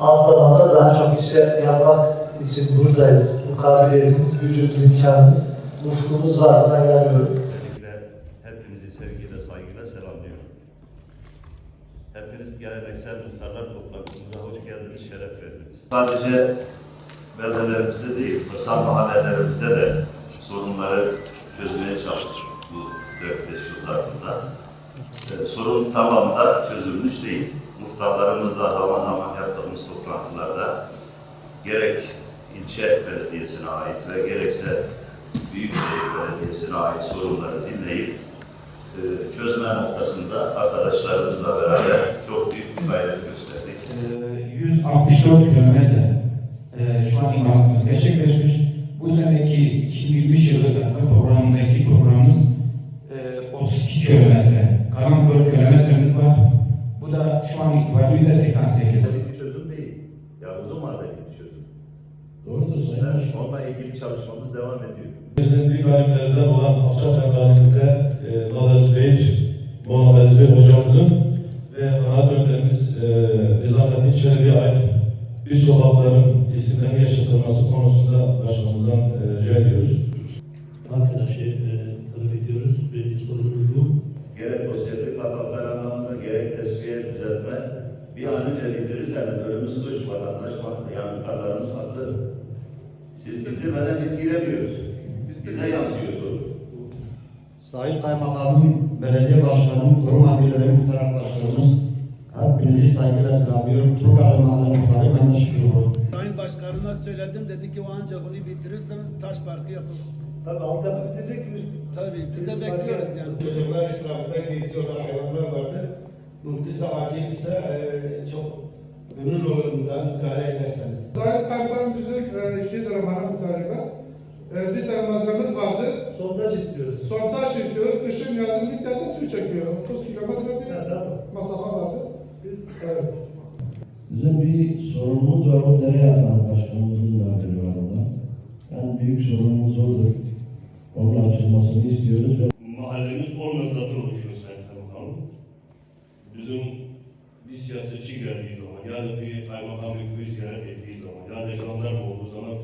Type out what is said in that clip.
az zamanda daha çok işe yapmak için buradayız. Mukabiliyetimiz, gücümüz, imkanımız, ufkumuz var. Buna inanıyorum. Hepinizi sevgiyle, saygıyla selamlıyorum. Hepiniz geleneksel muhtarlar toplantımıza hoş geldiniz, şeref verdiniz. Sadece beldelerimizde değil, kırsal mahallelerimizde de sorunları çözmeye sorun tamamı da çözülmüş değil. Muhtarlarımızla zaman zaman yaptığımız toplantılarda gerek ilçe belediyesine ait ve gerekse Büyükşehir Belediyesi'ne ait sorunları dinleyip e, çözme noktasında arkadaşlarımızla beraber çok büyük bir gayret gösterdik. Ee, 164 kilometre e, şu an imalatımız gerçekleşmiş. Bu seneki 2023 yılı programındaki programımız e, 32 kilometre. Kalan 4 kilometremiz var. Bu da şu an itibariyle %88. Bir çözüm değil. Ya uzun vadeli bir çözüm. Doğrudur Sayın Başkan. onunla ilgili çalışmamız devam ediyor. Bizim büyük alimlerden olan Akçak Efendimiz'e e, Nadir Bey, Muhammed Bey hocamızın ve kanaat önderimiz e, Nizamettin Çelebi'ye ait bir sokakların isimlerinin yaşatılması konusunda başkanımızdan e, rica ediyoruz. Arkadaşı e, talep ediyoruz. Birinci sorumuz bu. Gerek sosyetik kapaklar anlamında gerek düzeltme bir an önce bitirirseniz önümüz kış vatandaş var. Yani muhtarlarımız haklı. Siz bitirmeden biz giremiyoruz. Bize yansıyor sorun. Sayın Kaymakamım, Belediye Başkanım, Kurum Amirleri, Muhtar Arkadaşlarımız, hepinizi saygıyla selamlıyorum. Turgaylı Mahalle Muhtarı Mehmet Şükür. Sayın Başkanıma söyledim dedi ki o ancak onu bitirirseniz taş parkı yapın. Tabii altyapı bitecek mi? Tabii biz de bekliyoruz yani. Çocuklar etrafında geziyorlar, hayvanlar vardır. Mümkünse acil ise e, çok memnun olurum bundan müdahale ederseniz. Sayın Kaymakam bizim e, iki tane bana muhtarı var. E, bir tane mazramız vardı. Sondaj istiyoruz. Sondaj istiyoruz. Kışın yazın bir tane su çekiyor. 30 kilometre bir masafe vardı. Evet. Bizim bir sorunumuz var, o dere yatağı başkanımızın da haberi var ondan. En büyük sorunumuz odur. Onun açılmasını istiyoruz ve Mahallemiz 10 mezradan oluşuyor Sayın Kaymakamım. Bizim bir siyasetçi geldiği zaman, ya da bir kaymakam bir köyü ziyaret ettiği zaman, ya da jandarma olduğu zaman